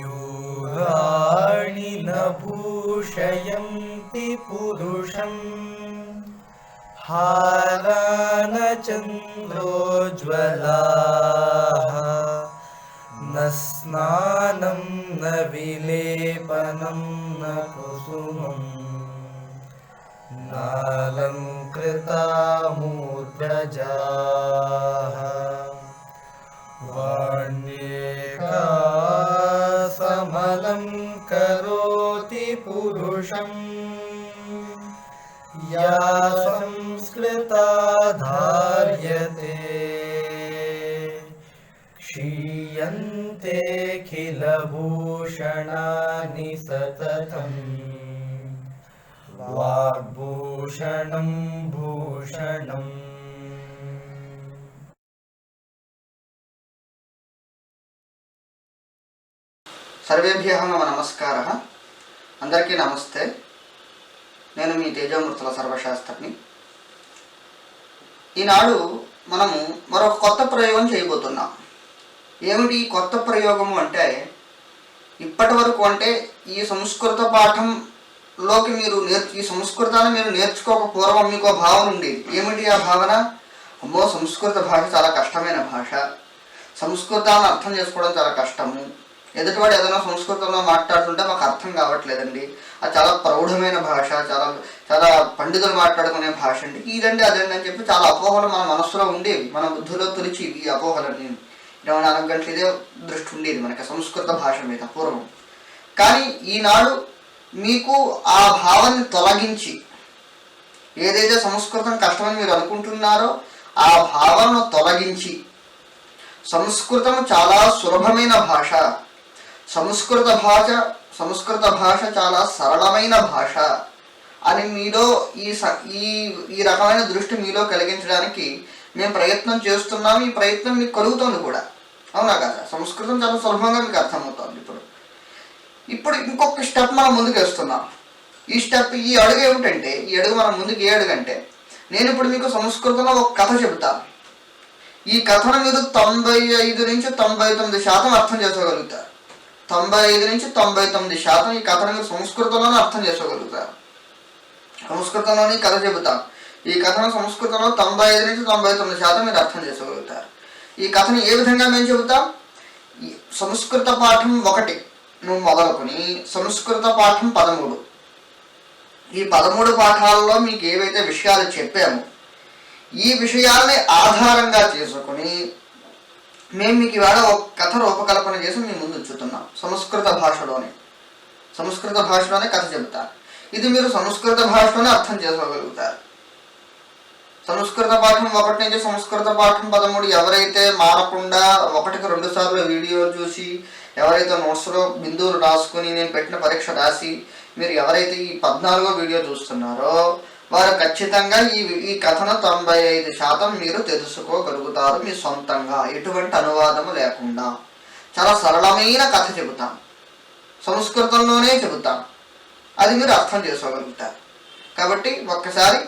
युगाणि न भूषयन्ति पुरुषम्। हारानचन्द्रोज्ज्वलाः न स्नानं न विलेपनं न कुसुमम्। नालङ्कृता मूर्धजाः पुरुषम् या संस्कृता धार्यते क्षीयन्ते क्षीयन्तेऽखिलभूषणानि सततम्। वाग्भूषणम् भूषणम्। सर्वेभ्यः मम नमस्कारः। అందరికీ నమస్తే. నేను మీ తేజమూర్తుల సర్వశాస్త్రిని. ఈనాడు మనము మరొక కొత్త ప్రయోగం చేయబోతున్నాం. ఏమిటి ఈ కొత్త ప్రయోగము అంటే ఇప్పటి వరకు అంటే ఈ సంస్కృత పాఠంలోకి మీరు నేర్చు ఈ సంస్కృతాన్ని మీరు నేర్చుకోక పూర్వం మీకు భావన ఉండేది. ఏమిటి ఆ భావన? అమ్మో సంస్కృత భాష చాలా కష్టమైన భాష. సంస్కృతాన్ని అర్థం చేసుకోవడం చాలా కష్టము. ఎదుటివాడు ఏదైనా సంస్కృతంలో మాట్లాడుతుంటే మాకు అర్థం కావట్లేదండి. అది చాలా ప్రౌఢమైన భాష చాలా చాలా పండితులు మాట్లాడుకునే భాష అండి. ఇదండి అదండి అని చెప్పి చాలా అపోహలు మన మనసులో ఉండేవి. మన బుద్ధిలో తొలిచి ఈ అపోహలన్నీ. ఇరవై నాలుగు గంటలు ఇదే దృష్టి ఉండేది మనకి సంస్కృత భాష మీద పూర్వం. కానీ ఈనాడు మీకు ఆ భావాన్ని తొలగించి ఏదైతే సంస్కృతం కష్టమని మీరు అనుకుంటున్నారో ఆ భావనను తొలగించి సంస్కృతం చాలా సులభమైన భాష సంస్కృత భాష సంస్కృత భాష చాలా సరళమైన భాష. అని మీలో ఈ స- ఈ ఈ రకమైన దృష్టి మీలో కలిగించడానికి మేము ప్రయత్నం చేస్తున్నాం ఈ ప్రయత్నం మీకు కలుగుతోంది కూడా. అవునా కదా? సంస్కృతం చాలా సులభంగా మీకు అర్థమవుతుంది ఇప్పుడు. ఇప్పుడు ఇంకొక స్టెప్ మనం ముందుకు వేస్తున్నాం. ఈ స్టెప్ ఈ అడుగు ఏమిటంటే ఈ అడుగు మనం ముందుకు ఏ అడుగు అంటే నేను ఇప్పుడు మీకు సంస్కృతంలో ఒక కథ చెబుతాను ఈ కథను మీరు తొంభై ఐదు నుంచి తొంభై తొమ్మిది శాతం అర్థం చేసుకోగలుగుతారు. తొంభై ఐదు నుంచి తొంభై తొమ్మిది శాతం ఈ కథను మీరు సంస్కృతంలోనే అర్థం చేసుకోగలుగుతారు. సంస్కృతంలోనే కథ చెబుతాం. ఈ కథను సంస్కృతంలో తొంభై ఐదు నుంచి తొంభై తొమ్మిది శాతం మీరు అర్థం చేసుకోగలుగుతారు. ఈ కథను ఏ విధంగా మేము చెబుతాం? ఈ సంస్కృత పాఠం ఒకటి నువ్వు మొదలుకొని సంస్కృత పాఠం పదమూడు. ఈ పదమూడు పాఠాలలో మీకు ఏవైతే విషయాలు చెప్పామో ఈ విషయాల్ని ఆధారంగా చేసుకుని మేము మీకు ఇవాళ ఒక కథ రూపకల్పన చేసి మీ ముందు ఉంచుతున్నాం. సంస్కృత భాషలోనే. సంస్కృత భాషలోనే కథ చెబుతారు. ఇది మీరు సంస్కృత భాషలోనే అర్థం చేసుకోగలుగుతారు. సంస్కృత పాఠం ఒకటి నుంచి సంస్కృత పాఠం పదమూడు ఎవరైతే మారకుండా ఒకటికి రెండు సార్లు వీడియో చూసి ఎవరైతే నోట్స్లో బిందువులు రాసుకుని నేను పెట్టిన పరీక్ష రాసి మీరు ఎవరైతే ఈ పద్నాలుగో వీడియో చూస్తున్నారో వారు ఖచ్చితంగా ఈ ఈ కథను తొంభై ఐదు శాతం మీరు తెలుసుకోగలుగుతారు మీ సొంతంగా. ఎటువంటి అనువాదము లేకుండా. చాలా సరళమైన కథ చెబుతాం. సంస్కృతంలోనే చెబుతాం. అది మీరు అర్థం చేసుకోగలుగుతారు. కాబట్టి ఒక్కసారి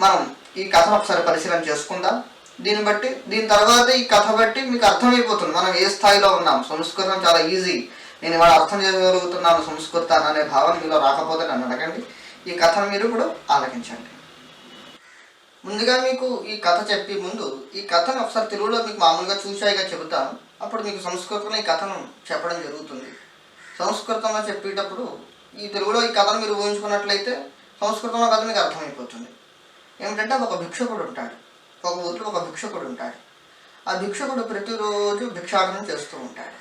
మనం ఈ కథను ఒకసారి పరిశీలన చేసుకుందాం. దీన్ని బట్టి దీని తర్వాత ఈ కథ బట్టి మీకు అర్థమైపోతుంది. మనం ఏ స్థాయిలో ఉన్నాం. సంస్కృతం చాలా ఈజీ. నేను ఇవాళ అర్థం చేయగలుగుతున్నాను సంస్కృతాన్ని అనే భావన మీలో రాకపోతే నన్ను అడగండి. ఈ కథను మీరు ఇప్పుడు ఆలకించండి. ముందుగా మీకు ఈ కథ చెప్పే ముందు ఈ కథను ఒకసారి తెలుగులో మీకు మామూలుగా చూశాయిగా చెబుతాను. అప్పుడు మీకు సంస్కృతంలో ఈ కథను చెప్పడం జరుగుతుంది. సంస్కృతంలో చెప్పేటప్పుడు ఈ తెలుగులో ఈ కథను మీరు ఊహించుకున్నట్లయితే సంస్కృతంలో కథ మీకు అర్థమైపోతుంది. ఏమిటంటే ఒక భిక్షకుడు ఉంటాడు. ఒక ఊరిలో ఒక భిక్షకుడు ఉంటాడు. ఆ భిక్షకుడు ప్రతిరోజు భిక్షాటనం చేస్తూ ఉంటాడు.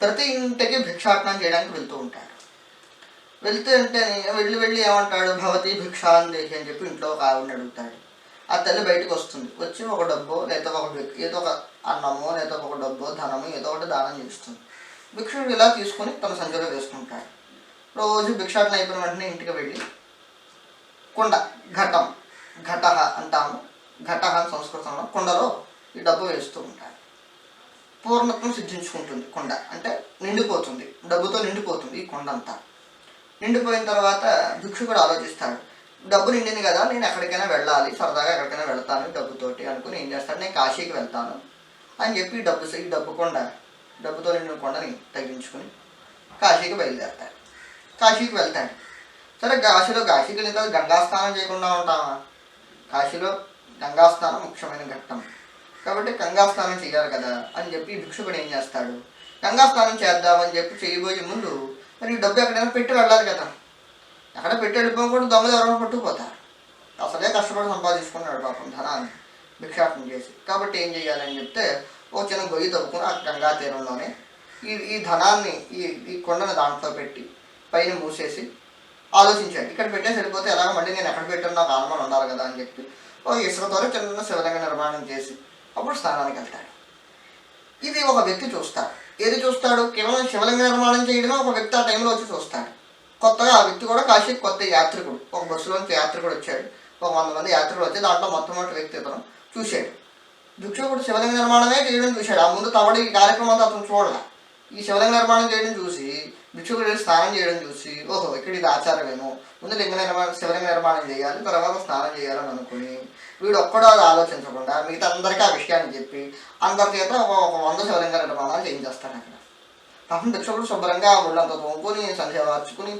ప్రతి ఇంటికి భిక్షాటనం చేయడానికి వెళ్తూ ఉంటాడు. వెళ్తూ అంటే వెళ్ళి వెళ్ళి ఏమంటాడు భవతి భిక్షాన్ దేహి అని చెప్పి ఇంట్లో ఒక ఆవిడని అడుగుతాడు. ఆ తల్లి బయటకు వస్తుంది. వచ్చి ఒక డబ్బో లేదా ఒక భిక్- ఏదో ఒక అన్నమో లేదా ఒక డబ్బో ధనమో ఏదో ఒకటి దానం చేస్తుంది. భిక్షుడు ఇలా తీసుకొని తన సంచిలో వేసుకుంటాడు. రోజు భిక్షాటన అయిపోయిన వెంటనే ఇంటికి వెళ్ళి కుండ ఘటం ఘట అంటాము. ఘట అని సంస్కృతంలో కుండలో ఈ డబ్బు వేస్తూ ఉంటాడు. పూర్ణత్వం సిద్ధించుకుంటుంది కొండ. అంటే నిండిపోతుంది. డబ్బుతో నిండిపోతుంది ఈ కొండ అంతా నిండిపోయిన తర్వాత భిక్షుకుడు ఆలోచిస్తాడు డబ్బు నిండింది కదా నేను ఎక్కడికైనా వెళ్ళాలి సరదాగా ఎక్కడికైనా వెళ్తాను డబ్బుతోటి అనుకుని ఏం చేస్తాడు నేను కాశీకి వెళ్తాను అని చెప్పి డబ్బు ఈ డబ్బు కొండ డబ్బుతో నిండిన కొండని తగ్గించుకుని కాశీకి బయలుదేరతాడు. కాశీకి వెళ్తాడు. సరే కాశీలో కాశీకి వెళ్ళిన తర్వాత గంగా స్నానం చేయకుండా ఉంటామా? కాశీలో గంగా స్నానం ముఖ్యమైన ఘట్టం. కాబట్టి గంగా స్నానం చేయాలి కదా అని చెప్పి భిక్షుకుడు ఏం చేస్తాడు? గంగా స్నానం చేద్దామని చెప్పి చేయబోయే ముందు మరి డబ్బు ఎక్కడైనా పెట్టి వెళ్ళాలి కదా. ఎక్కడ పెట్టి వెళ్ళిపోకుండా దొంగలు ఎవరైనా పట్టుకుపోతారు. అసలే కష్టపడి సంపాదించుకున్నాడు పాపం ధనాన్ని భిక్షాటం చేసి. కాబట్టి ఏం చేయాలని చెప్తే ఓ చిన్న గొయ్యి తవ్వుకుని ఆ గంగా తీరంలోనే ఈ ఈ ధనాన్ని ఈ ఈ కొండను దాంట్లో పెట్టి పైన మూసేసి ఆలోచించాడు. ఇక్కడ పెట్టేసి వెళ్ళిపోతే ఎలాగ మళ్ళీ నేను ఎక్కడ పెట్టాను నాకు ఆనందం ఉండాలి కదా అని చెప్పి ఓ ఇసుకతో చిన్న శివలింగ నిర్మాణం చేసి అప్పుడు స్నానానికి వెళ్తాడు. ఇది ఒక వ్యక్తి చూస్తాడు. ఏది చూస్తాడు? కేవలం శివలింగ నిర్మాణం చేయడమే ఒక వ్యక్తి ఆ టైంలో వచ్చి చూస్తాడు. కొత్తగా ఆ వ్యక్తి కూడా కాశీ కొత్త యాత్రికుడు. ఒక బస్సులోంచి యాత్రికుడు వచ్చాడు. ఒక వంద మంది యాత్రికుడు వచ్చి దాంట్లో మొట్టమొదటి వ్యక్తి ఇతను చూశాడు. భిక్షకుడు శివలింగ నిర్మాణమే చేయడం చూశాడు. ఆ ముందు తవడి ఈ కార్యక్రమం అంతా అతను చూడలే. ఈ శివలింగ నిర్మాణం చేయడం చూసి భిక్షుకుడు స్నానం చేయడం చూసి ఓహో ఇక్కడ ఇది ఆచారమేమో. ముందు లింగ నిర్మాణం శివలింగ నిర్మాణం చేయాలి తర్వాత స్నానం చేయాలని అనుకుని వీడు ఒక్కడో అది ఆలోచించకుండా మిగతా అందరికీ ఆ విషయాన్ని చెప్పి అందరి చేత ఒక ఒక వంద శివలింగ నిర్మాణాలు చేయించేస్తాడు అక్కడ. పాపం భిక్షకుడు శుభ్రంగా ఆ ముళ్ళంతా తోముకొని సంధ్య వార్చుకుని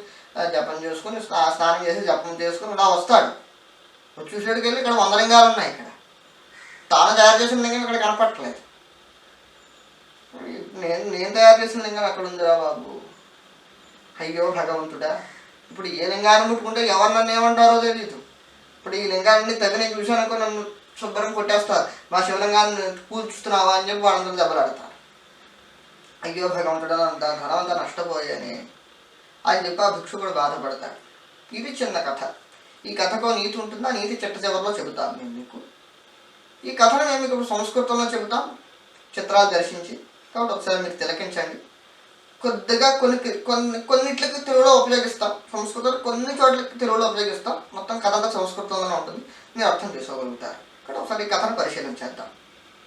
జపం చేసుకుని స్నా- స్నానం చేసి జపం చేసుకుని ఇలా వస్తాడు. వచ్చి చూసేటికి వెళ్ళి ఇక్కడ వంద లింగాలు ఉన్నాయి ఇక్కడ. తాను తయారు చేసిన లింగం ఇక్కడ కనపట్టలేదు నేను నేను తయారు చేసిన లింగం అక్కడ ఉందిరా బాబు? అయ్యో భగవంతుడా. ఇప్పుడు ఏ లింగాన్ని ముట్టుకుంటే ఎవరు నన్ను ఏమంటారో తెలియదు ఇప్పుడు ఈ లింగాన్ని తగ్గి నేను చూశానుకో నన్ను శుభ్రం కొట్టేస్తారు. మా శివలింగాన్ని కూల్చుతున్నావా అని చెప్పి వాళ్ళందరూ దెబ్బలాడతారు. అయ్యో భగవంతుడా అంత ధనం అంతా నష్టపోయాని. అని చెప్పి ఆ భిక్షుకుడు బాధపడతాడు. ఇది చిన్న కథ. ఈ కథకు నీతి ఉంటుందా? నీతి చిట్ట చివరిలో చెబుతాను నేను మీకు. ఈ కథను మేము మీకు ఇప్పుడు సంస్కృతంలో చెబుతాం చిత్రాలు దర్శించి కాబట్టి ఒకసారి మీరు తిలకించండి. కొద్దిగా కొన్ని కొన్ని కొన్నిట్లకి తెలుగులో ఉపయోగిస్తాం. సంస్కృతంలో కొన్ని చోట్లకి తెలుగులో ఉపయోగిస్తాం. మొత్తం కథ అంతా సంస్కృతంలోనే ఉంటుంది. మీరు అర్థం చేసుకోగలుగుతారు. ఇక్కడ ఒకసారి ఈ కథను పరిశీలించేద్దాం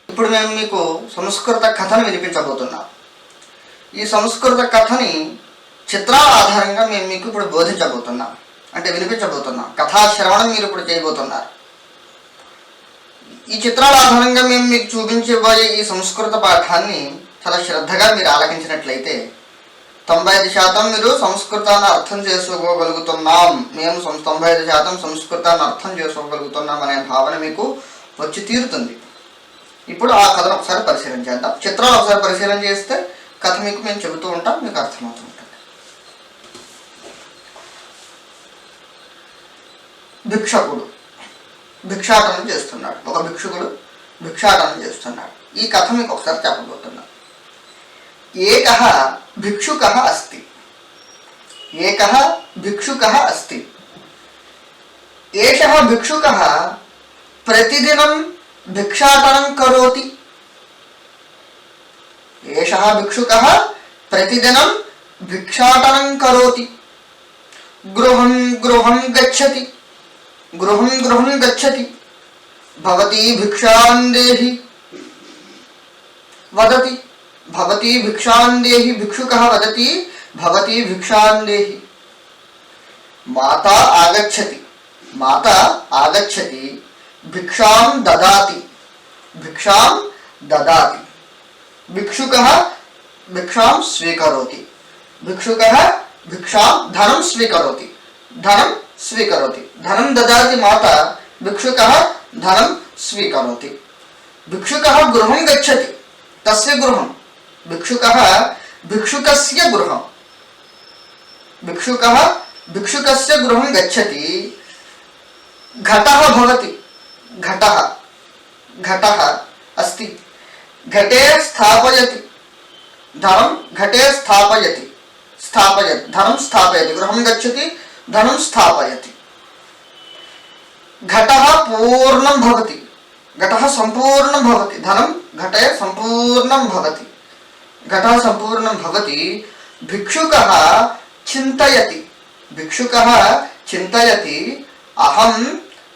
ఇప్పుడు మేము మీకు సంస్కృత కథను వినిపించబోతున్నాం. ఈ సంస్కృత కథని చిత్రాల ఆధారంగా మేము మీకు ఇప్పుడు బోధించబోతున్నాం. అంటే వినిపించబోతున్నాం. కథా శ్రవణం మీరు ఇప్పుడు చేయబోతున్నారు. ఈ చిత్రాల ఆధారంగా మేము మీకు చూపించబోయే ఈ సంస్కృత పాఠాన్ని చాలా శ్రద్ధగా మీరు ఆలకించినట్లయితే తొంభై ఐదు శాతం మీరు సంస్కృతాన్ని అర్థం చేసుకోగలుగుతున్నాం. మేము తొంభై ఐదు శాతం సంస్కృతాన్ని అర్థం చేసుకోగలుగుతున్నాం అనే భావన మీకు వచ్చి తీరుతుంది. ఇప్పుడు ఆ కథను ఒకసారి పరిశీలన చేద్దాం. చిత్రాలు ఒకసారి పరిశీలన చేస్తే కథ మీకు మేము చెబుతూ ఉంటాం మీకు అర్థమవుతూ ఉంటుంది. భిక్షకుడు. భిక్షాటనం చేస్తున్నాడు. ఒక భిక్షుకుడు భిక్షాటనం చేస్తున్నాడు. ఈ కథ మీకు ఒకసారి చెప్పబోతున్నా ఏక భిక్షుక అస్తి ఏక భిక్షుక అస్తి ఏష భిక్షుక ప్రతిదినం భిక్షాటనం కరోతి ఏష భిక్షుక ప్రతిదినం భిక్షాటనం కరోతి గృహం గృహం గచ్చతి గృహం గృహం గచ్చతి భవతి భిక్షాం దేహి వదతి భవతి భిక్షాం దేహి భిక్షుకः వదతి భవతి భిక్షాం దేహి మాతా ఆగచ్చతి మాత ఆగచ్చతి భిక్షాం దదాతి భిక్షాం దదాతి భిక్షుకः భిక్షాం స్వీకరోతి భిక్షుకः భిక్షాం ధనం స్వీకరోతి ధనం స్వీకరోతి ధనం దదాతి మాత భిక్షుకः ధనం స్వీకరోతి భిక్షుకः గృహం గచ్చతి తస్య గృహం भिक्षुकः भिक्षुकस्य गृहं भिक्षुकः भिक्षुकस्य गृहं गच्छति। घटः भवति। घटः। घटः अस्ति। घटे स्थापयति। धनं घटे स्थापयति। स्थापयति धनं स्थापयति। गृहं गच्छति, धनं स्थापयति। घटः पूर्णं भवति। घटः सम्पूर्णं भवति। धनं घटे सम्पूर्णं भवति। घटः सम्पूर्णं भवति, भिक्षुकः चिन्तयति। भिक्षुकः चिन्तयति, अहं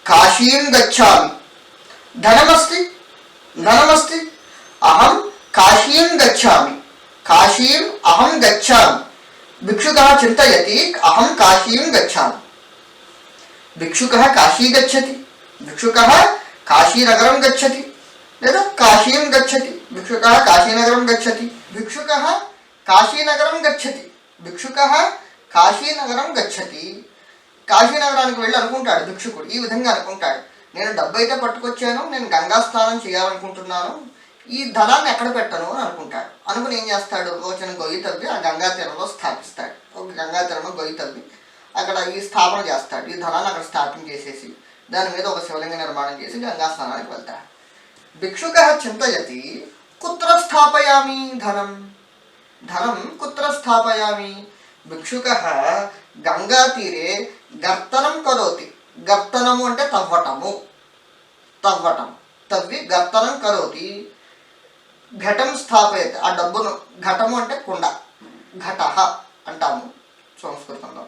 काशीं गच्छामि। धनमस्ति? धनमस्ति। अहं काशीं गच्छामि। काशीम् अहं गच्छामि। भिक्षुकः चिन्तयति, अहं काशीं गच्छामि। भिक्षुकः काशी गच्छति। भिक्षुकः काशीनगरं गच्छति। లేదా కాశీం గచ్చతి భిక్షుక కాశీనగరం గచ్చతి భిక్షుక కాశీనగరం గచ్చతి భిక్షుక కాశీనగరం గచ్చతి కాశీనగరానికి వెళ్ళి అనుకుంటాడు భిక్షుకుడు ఈ విధంగా అనుకుంటాడు. నేను డబ్బు అయితే పట్టుకొచ్చాను నేను గంగా స్నానం చేయాలనుకుంటున్నాను ఈ ధనాన్ని ఎక్కడ పెట్టను అని అనుకుంటాడు. అనుకుని ఏం చేస్తాడు? వచ్చిన గొయ్యి తవ్వి ఆ గంగా తీరంలో స్థాపిస్తాడు. ఒక గంగా తీరంలో గొయ్యి తవ్వి అక్కడ ఈ స్థాపన చేస్తాడు. ఈ ధనాన్ని అక్కడ స్థాపన చేసేసి దాని మీద ఒక శివలింగ నిర్మాణం చేసి గంగా స్నానానికి వెళ్తాడు. భిక్షుక చింతయతి కుత్ర స్థాపయామి ధనం ధనం కుత్ర స్థాపయామి భిక్షుక గంగాతీరే గర్తనం కరోతి గర్తనము అంటే తవ్వటము। తవ్వటం। తవ్వి గర్తనం కరోతి ఘటం స్థాపయతి ఆ డబ్బును ఘటము అంటే కుండ। ఘట అంటాము సంస్కృతంలో.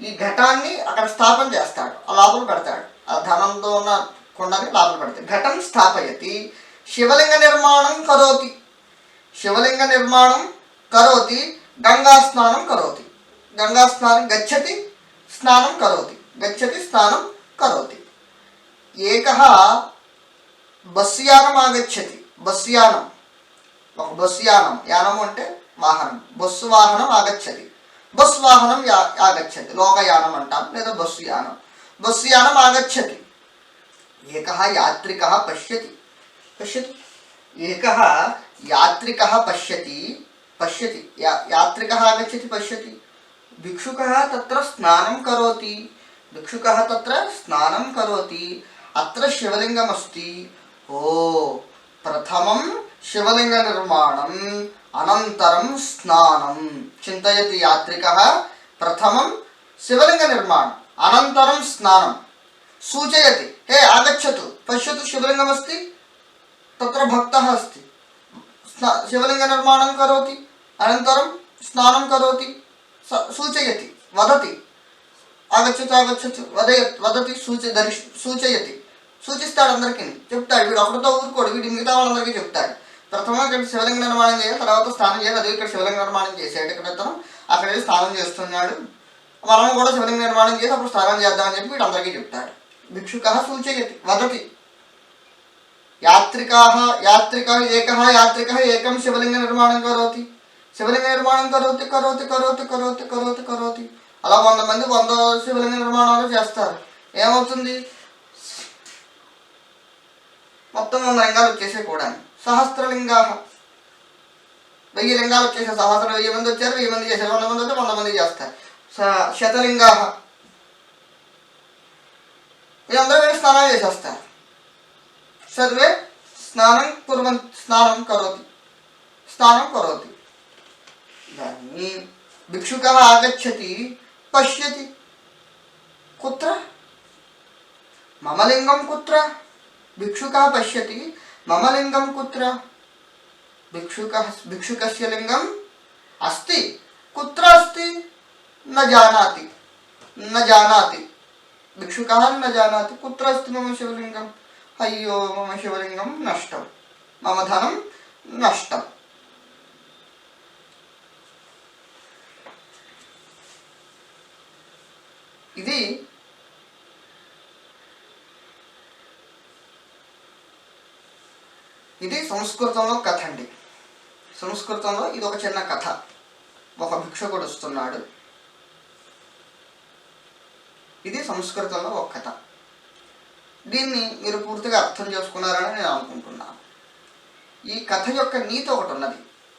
ఈ ఘటాన్ని అక్కడ స్థాపన చేస్తాడు ఆ లోపల పెడతాడు. ఆ ధనంతో ఉన్న కొండని లోపల పెడతాడు ఘటం స్థాపయతి. శివలింగ నిర్మాణం కరోతి. శివలింగ నిర్మాణం కరోతి. గంగా స్నానం కరోతి. గంగా స్నానం గచ్చతి స్నానం కరోతి. గచ్చతి స్నానం కరోతి. ఏకः బస్సు యానం ఆగచ్చతి. బస్సు యానం ఒక బస్సు యానం యానం అంటే వాహనం. బస్సు వాహనం ఆగచ్చది బస్సు వాహనం యా ఆగచ్చతి లోకయానం అంటాం లేదా బస్సు యానం. బస్సు యానం ఆగచ్చతి. एकः यात्रिकः पश्यति। पश्यतु। पश्य यात्रिकः पश्यति पश्यति। भिक्षुक यात्रिकः स्ना पश्यति। भिक्षुकः तत्र स्नानं करोति। भिक्षुकः तत्र स्नानं करोति। अत्र शिवलिङ्गमस्ति। ओ, प्रथमं शिवलिङ्गनिर्माणम् సూచయతి హే ఆగచ్చతు పశ్యతు శివలింగమస్తి తత్ర భక్త అస్తి శివలింగ నిర్మాణం కరోతి అనంతరం స్నానం కరోతి సూచయతి వదతి ఆగచ్చు ఆగచ్చు వదయ వదతి సూచ దరి సూచయతి సూచిస్తాడు అందరికీ చెప్తాడు వీడు ఒకటితో ఊరుకోడు వీడు మిగతా వాళ్ళందరికీ చెప్తాడు ప్రథమం ఇక్కడ శివలింగ నిర్మాణం చేయాలి తర్వాత స్నానం చేయాలి అదే ఇక్కడ శివలింగ నిర్మాణం చేసాడు ఇక్కడ అతను అక్కడ స్నానం చేస్తున్నాడు. మనం కూడా శివలింగ నిర్మాణం చేసి అప్పుడు స్నానం చేద్దామని చెప్పి వీడు అందరికీ చెప్తాడు. భిక్షుక సూచయతి వదతి. యాత్రికాः యాత్రికः एकः యాత్రికः ఏకం శివలింగ నిర్మాణం కరోతి. శివలింగ నిర్మాణం కరోతి కరోతి కరోతి కరోతి కరోతి కరోతి. అలా వంద మంది వంద శివలింగ నిర్మాణాలు చేస్తారు. ఏమవుతుంది? మొత్తం వంద లింగాలు వచ్చేసాయి కూడా. సహస్రలింగా. వెయ్యి లింగాలు వచ్చేసాయి. సహస్ర వెయ్యి మంది వచ్చారు వెయ్యి మంది చేశారు. వంద మంది వచ్చి వంద మంది చేస్తారు. శతలింగా. వీళ్ళందరూ వెళ్ళి స్నానాలు చేసేస్తారు సర్వే స్నానం కుర్వన్ స్నానం కరోతి స్నానం కరోతి దాన్ని భిక్షుక ఆగచ్చతి పశ్యతి కుత్ర మమ లింగం కుత్ర భిక్షుక పశ్యతి మమ లింగం కుత్ర भिक्षुक भिक्षुक लिंगम अस्ति कुत्र अस्ति न जानाति न जानाति भिक्षुकः न जानाति कुत्र अस्ति मम शिवलिङ्गम् अय्यो मम शिवलिङ्गं नष्टं मम धनं नष्टम् ఇది ఇది సంస్కృతంలో కథ అండి సంస్కృతంలో ఇది ఒక చిన్న కథ ఒక భిక్షకుడు వస్తున్నాడు ఇది సంస్కృతంలో ఒక కథ. దీన్ని మీరు పూర్తిగా అర్థం చేసుకున్నారని నేను అనుకుంటున్నాను ఈ కథ యొక్క నీతి ఒకటి ఉన్నది.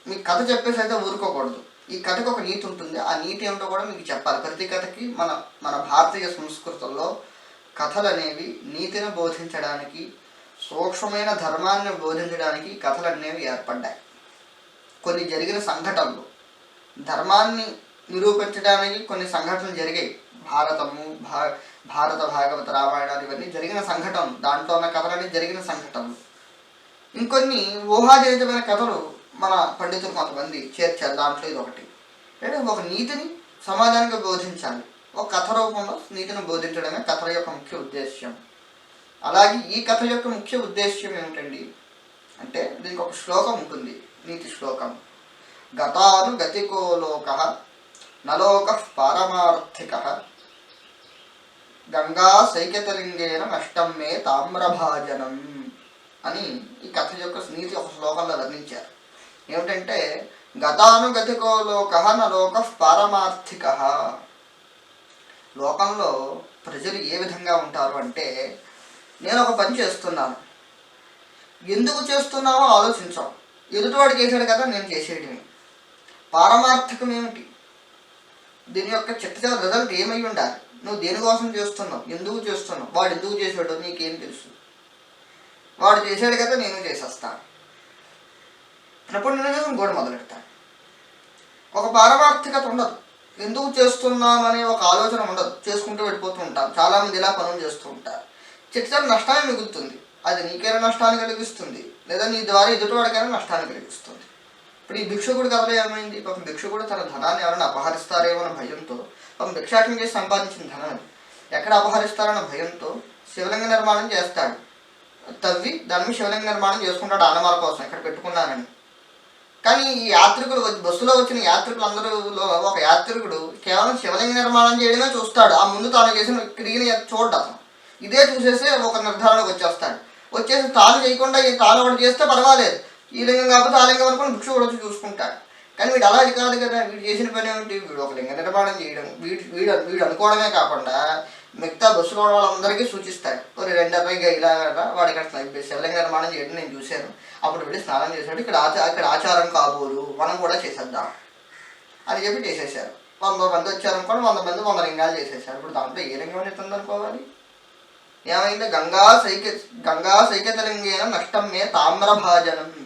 మీ కథ చెప్పేసి అయితే ఊరుకోకూడదు. ఈ కథకు ఒక నీతి ఉంటుంది. ఆ నీతి ఏమిటో కూడా మీకు చెప్పాలి. ప్రతి కథకి మన మన భారతీయ సంస్కృతంలో కథలు అనేవి నీతిని బోధించడానికి సూక్ష్మమైన ధర్మాన్ని బోధించడానికి కథలు అనేవి ఏర్పడ్డాయి. కొన్ని జరిగిన సంఘటనలు. ధర్మాన్ని నిరూపించడానికి కొన్ని సంఘటనలు జరిగాయి. భారతము భా భారత భాగవత రామాయణాలు ఇవన్నీ జరిగిన సంఘటన దాంట్లో ఉన్న కథలన్నీ జరిగిన సంఘటనలు ఇంకొన్ని ఊహాజనితమైన కథలు మన పండితులు కొంతమంది చేర్చారు. దాంట్లో ఇది ఒకటి. అంటే ఒక నీతిని సమాజానికి బోధించాలి. ఒక కథ రూపంలో నీతిని బోధించడమే కథ యొక్క ముఖ్య ఉద్దేశ్యం. అలాగే ఈ కథ యొక్క ముఖ్య ఉద్దేశ్యం ఏమిటండి? అంటే దీనికి ఒక శ్లోకం ఉంటుంది. నీతి శ్లోకం. గతాను గతికో లోక నలోక పారమార్థిక. గంగా సైకతలింగేన నష్టం మే తామ్రభాజనం అని ఈ కథ యొక్క నీతి ఒక శ్లోకంలో వర్ణించారు. ఏమిటంటే గతానుగతికో లోక నలోక లోక పారమార్థిక. లోకంలో ప్రజలు ఏ విధంగా ఉంటారు అంటే నేను ఒక పని చేస్తున్నాను. ఎందుకు చేస్తున్నావో ఆలోచించాం. ఎదుటివాడు చేశాడు కదా నేను చేసేయడమే పారమార్థకం ఏమిటి? దీని యొక్క చిట్ట రిజల్ట్ ఏమై ఉండాలి? నువ్వు దేనికోసం చేస్తున్నావు? ఎందుకు చేస్తున్నావు? వాడు ఎందుకు చేశాడో నీకేం తెలుసు. వాడు చేశాడు కదా నేను చేసేస్తాను అప్పుడు నేను కోసం గోడ మొదలెడతాను ఒక పారమార్థికత ఉండదు. ఎందుకు చేస్తున్నామనే ఒక ఆలోచన ఉండదు. చేసుకుంటూ వెళ్ళిపోతూ ఉంటాం. చాలామంది ఇలా పనులు చేస్తూ ఉంటారు. చిట్ట నష్టమే మిగులుతుంది. అది నీకైనా నష్టాన్ని కలిగిస్తుంది. లేదా నీ ద్వారా ఎదుటివాడికైనా నష్టాన్ని కలిగిస్తుంది. ఇప్పుడు ఈ భిక్షకుడు కథలో ఏమైంది? పాపం భిక్షకుడు తన ధనాన్ని ఎవరైనా అపహరిస్తారేమో అన్న భయంతో పాపం భిక్షాటం చేసి సంపాదించిన ధనాన్ని ఎక్కడ అపహరిస్తారన్న భయంతో శివలింగ నిర్మాణం చేస్తాడు. తవ్వి దాన్ని శివలింగ నిర్మాణం చేసుకుంటాడు ఆనవాల కోసం ఇక్కడ పెట్టుకున్నానని. కానీ ఈ యాత్రికుడు వచ్చి- బస్సులో వచ్చిన యాత్రికులు ఒక యాత్రికుడు కేవలం శివలింగ నిర్మాణం చేయడమే చూస్తాడు. ఆ ముందు తాను చేసిన క్రియని చూడడం. ఇదే చూసేసి ఒక నిర్ధారణకు వచ్చేస్తాడు. వచ్చేసి తాను చేయకుండా తాను ఒకటి చేస్తే పర్వాలేదు. ఈ లింగం కాకపోతే ఆ లింగం అనుకుని భిక్షు కూడా వచ్చి చూసుకుంటాడు. కానీ వీడు అలా కాదు కదా వీడు చేసిన పని ఏమిటి? వీడు ఒక లింగ నిర్మాణం చేయడం. వీడు వీడు వీడు అనుకోవడమే కాకుండా మిగతా బస్సులో ఉన్న వాళ్ళందరికీ సూచిస్తాడు. ఒక రెండు అబ్బాయిగా ఇలా కదా వాడు ఇక్కడ శివలింగ నిర్మాణం చేయడం నేను చూశాను. అప్పుడు వెళ్ళి స్నానం చేశాడు. ఇక్కడ ఆచార ఇక్కడ ఆచారం కాబోలు. మనం కూడా చేసేద్దాం. అని చెప్పి చేసేసారు వంద మంది వచ్చారనుకోండి వంద మంది వంద లింగాలు చేసేసారు ఇప్పుడు దాంట్లో ఏ లింగం అవుతుంది అనుకోవాలి ఏమైంది? గంగా సైక గంగా సైకతలింగేన నష్టం మే తామ్రభాజనం.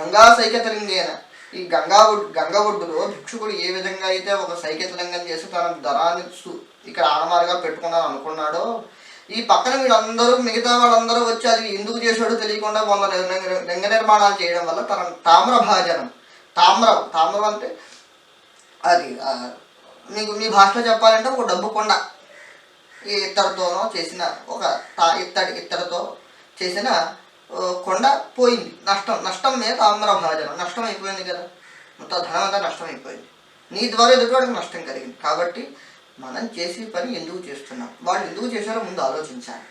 గంగా సైకతలింగేన ఈ గంగా ఒడ్ గంగ ఒడ్డులో భిక్షుకుడు ఏ విధంగా అయితే ఒక సైకతలింగం చేసి తన ధరాన్ని ఇక్కడ ఆనమారుగా పెట్టుకున్నాను అనుకున్నాడో ఈ పక్కన వీళ్ళందరూ మిగతా వాళ్ళందరూ వచ్చి అది ఎందుకు చేశాడో తెలియకుండా వంద లింగ- నిర్మాణాలు చేయడం వల్ల తన తామ్రభాజనం తామ్రం తామ్రం అంటే అది మీకు మీ భాషలో చెప్పాలంటే ఒక డబ్బు కొండ. ఈ ఇత్తడితోనో చేసిన ఒక ఇత్తడి ఇత్తడితో చేసిన కొండ పోయింది. నష్టం నష్టం మీద తామ్రభాజనం నష్టం అయిపోయింది కదా. మొత్తం ధనం అంతా నష్టం అయిపోయింది. నీ ద్వారా ఎదుటివాడికి నష్టం కలిగింది. కాబట్టి మనం చేసే పని ఎందుకు చేస్తున్నాం? వాడు ఎందుకు చేశారో ముందు ఆలోచించాలి.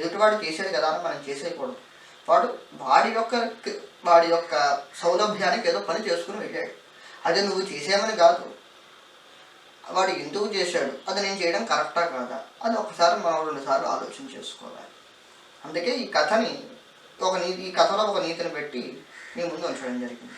ఎదుటివాడు చేశాడు కదా అని మనం చేసేయకూడదు. వాడు వాడి యొక్క వాడి యొక్క సౌలభ్యానికి ఏదో పని చేసుకుని వెళ్ళాడు. అది నువ్వు చేసేమని కాదు. వాడు ఎందుకు చేశాడు? అది నేను చేయడం కరెక్టా కాదా? అది ఒకసారి మనం రెండుసార్లు ఆలోచన చేసుకోవాలి. అందుకే ఈ కథని ఒక నీతి ఈ కథలో ఒక నీతిని పెట్టి నీ ముందు ఉంచడం జరిగింది.